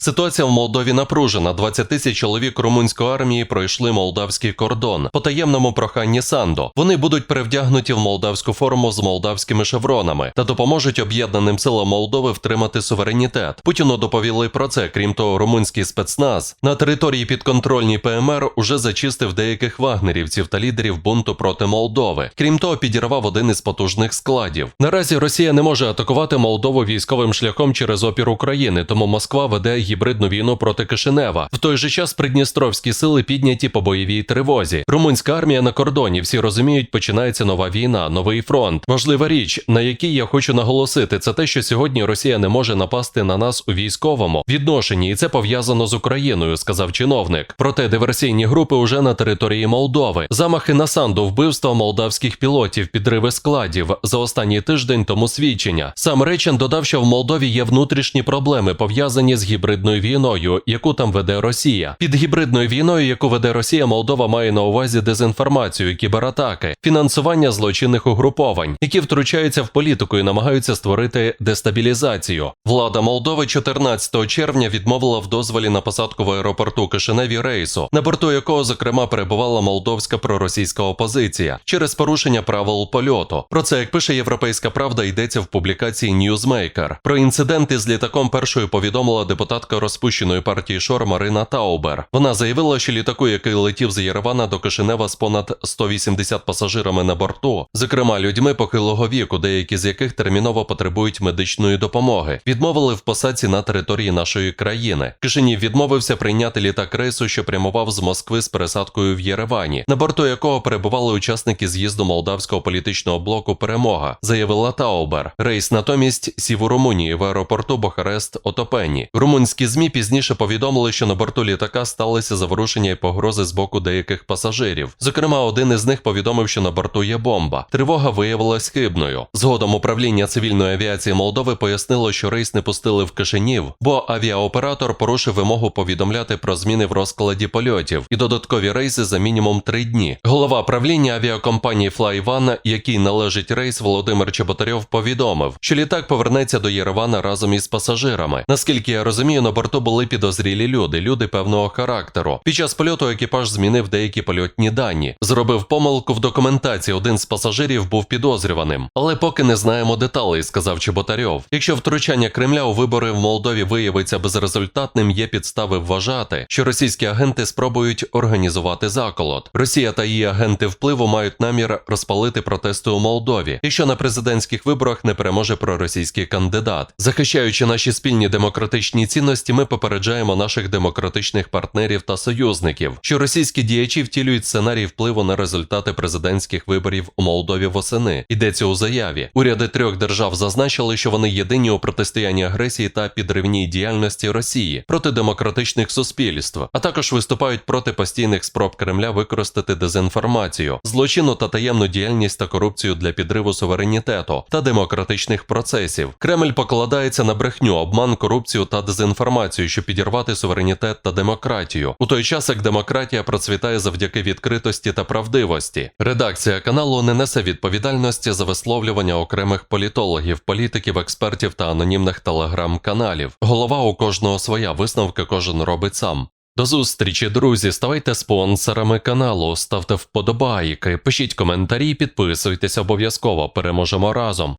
Ситуація в Молдові напружена. 20 тисяч чоловік румунської армії пройшли молдавський кордон по таємному проханні Сандо. Вони будуть перевдягнуті в молдавську форму з молдавськими шевронами та допоможуть об'єднаним силам Молдови втримати суверенітет. Путіну доповіли про це. Крім того, румунський спецназ на території підконтрольній ПМР уже зачистив деяких вагнерівців та лідерів бунту проти Молдови. Крім того, підірвав один із потужних складів. Наразі Росія не може атакувати Молдову військовим шляхом через опір України, тому Москва веде гібридну війну проти Кишинева. В той же час придністровські сили підняті по бойовій тривозі. Румунська армія на кордоні. Всі розуміють, починається нова війна, новий фронт. Важлива річ, на якій я хочу наголосити, це те, що сьогодні Росія не може напасти на нас у військовому відношенні, і це пов'язано з Україною, сказав чиновник. Проте диверсійні групи уже на території Молдови. Замахи на Санду, вбивства молдавських пілотів, підриви складів за останній тиждень тому свідчення. Сам Речен додав, що в Молдові є внутрішні проблеми, пов'язані з гібридною війною, яку там веде Росія. Під гібридною війною, яку веде Росія, Молдова має на увазі дезінформацію, кібератаки, фінансування злочинних угруповань, які втручаються в політику і намагаються створити дестабілізацію. Влада Молдови 14 червня відмовила в дозволі на посадку в аеропорту Кишиневі рейсу, на борту якого зокрема перебувала молдовська проросійська опозиція через порушення правил польоту. Про це як пише Європейська Правда, йдеться в публікації Newsmaker. Про інциденти з літаком першою повідомила депутатка розпущеної партії Шор Марина Таубер. Вона заявила, що літаку, який летів з Єревана до Кишинева з понад 180 пасажирами на борту, зокрема людьми похилого віку, деякі з яких терміново потребують медичної допомоги, відмовили в посадці на території нашої країни. Кишинів відмовився прийняти літак рейсу, що прямував з Москви з пересадкою в Єревані, на борту якого перебували учасники з'їзду молдавського політичного блоку Перемога, заявила Таубер. Рейс натомість сів у Румунії в аеропорту Бохарест Отопені. Румунські змі пізніше повідомили, що на борту літака сталися заворушення і погрози з боку деяких пасажирів. Зокрема, один із них повідомив, що на борту є бомба. Тривога виявилась хибною. Згодом управління цивільної авіації Молдови пояснило, що рейс не пустили в Кишинів, бо авіаоператор порушив вимогу повідомляти про зміни в розкладі польотів і додаткові рейси за мінімум три дні. Голова правління авіакомпанії FlyOne, який належить рейс Володимир Чеботарьов, повідомив, що літак повернеться до Єревана разом із пасажирами. Наскільки я розумію, на борту були підозрілі люди, люди певного характеру. Під час польоту екіпаж змінив деякі польотні дані. Зробив помилку в документації. Один з пасажирів був підозрюваним, але поки не знаємо деталей, сказав Чеботарьов. Якщо втручання Кремля у вибори в Молдові виявиться безрезультатним, є підстави вважати, що російські агенти спробують організувати заколот. Росія та її агенти впливу мають намір розпалити протести у Молдові, якщо на президентських виборах не переможе проросійський кандидат. Захищаючи наші спільні демократичні цінності, ми попереджаємо наших демократичних партнерів та союзників, що російські діячі втілюють сценарій впливу на результати президентських виборів у Молдові восени. Йдеться у заяві. Уряди трьох держав зазначили, що вони єдині у протистоянні агресії та підривній діяльності Росії проти демократичних суспільств, а також виступають проти постійних спроб Кремля використати дезінформацію, злочинну та таємну діяльність та корупцію для підриву суверенітету та демократичних процесів. Кремль покладається на брехню, обман, корупцію та дезінформацію, щоб підірвати суверенітет та демократію. У той час як демократія процвітає завдяки відкритості та правдивості. Редакція каналу не несе відповідальності за висловлювання окремих політологів, політиків, експертів та анонімних телеграм-каналів. Голова у кожного своя висновки кожен робить сам. До зустрічі, друзі. Ставайте спонсорами каналу, ставте вподобайки, пишіть коментарі, підписуйтесь обов'язково. Переможемо разом.